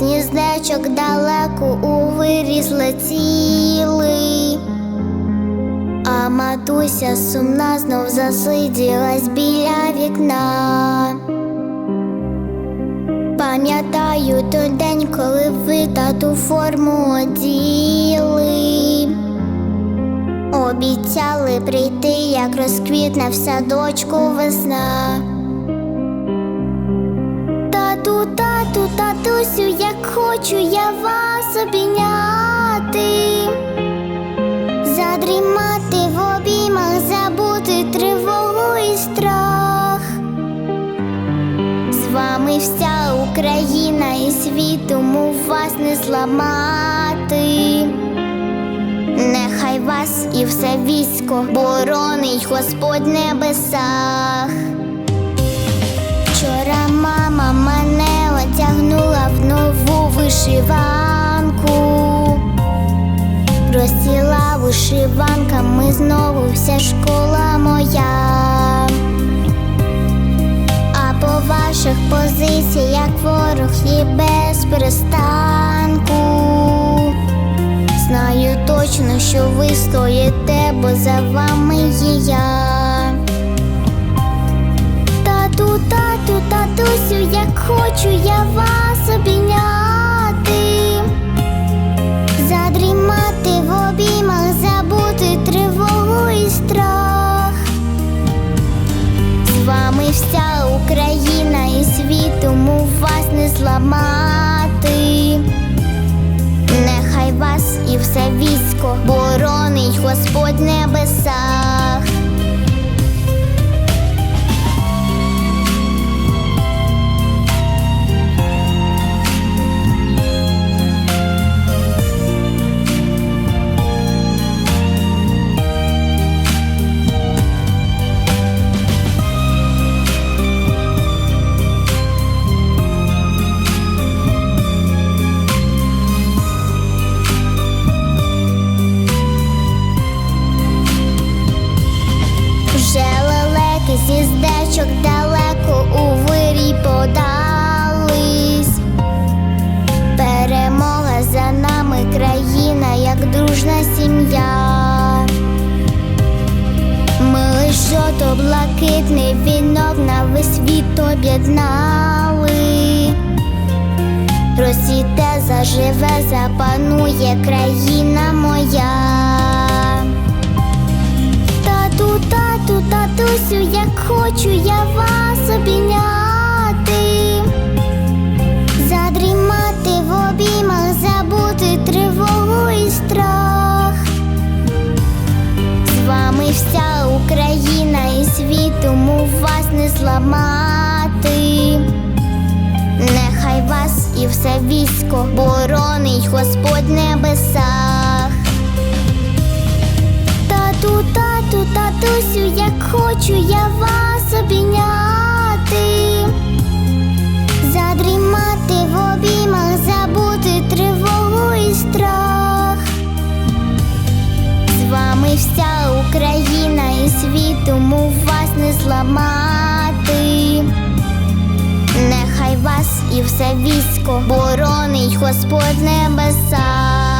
містечок далеко у летіли. А матуся сумна знов засиділась біля вікна. Пам'ятаю той день, коли ви тату форму оділи. Обіцяли прийти, як розквітне в садочку весна. Тату, тату, татусю, як хочу я вас обійняти, задрімати в обіймах, забути тривогу і страх. З вами вся Україна і світ, тому вас не зламати. Нехай вас і все військо боронить Господь небесах. Вчора мама вишиванку. Розсіла вишиванками знову вся школа моя. А по ваших позиціях ворог є без перестанку. Знаю точно, що ви стоїте, бо за вами є я. Вами вся Україна і світу му вас не зламати. Нехай вас і все військо боронить Господь в дружна сім'я. Ми лиш жовто-блакитний вінок на весь світ об'єднали. розсіте, заживе, запанує країна військо боронить Господь небесах. Тату, тату, татусю, як хочу я вас обійняти, задрімати в обіймах, забути тривогу і страх. З вами вся Україна і світ, тому вас не зламати. Все військо боронить Господь в небесах.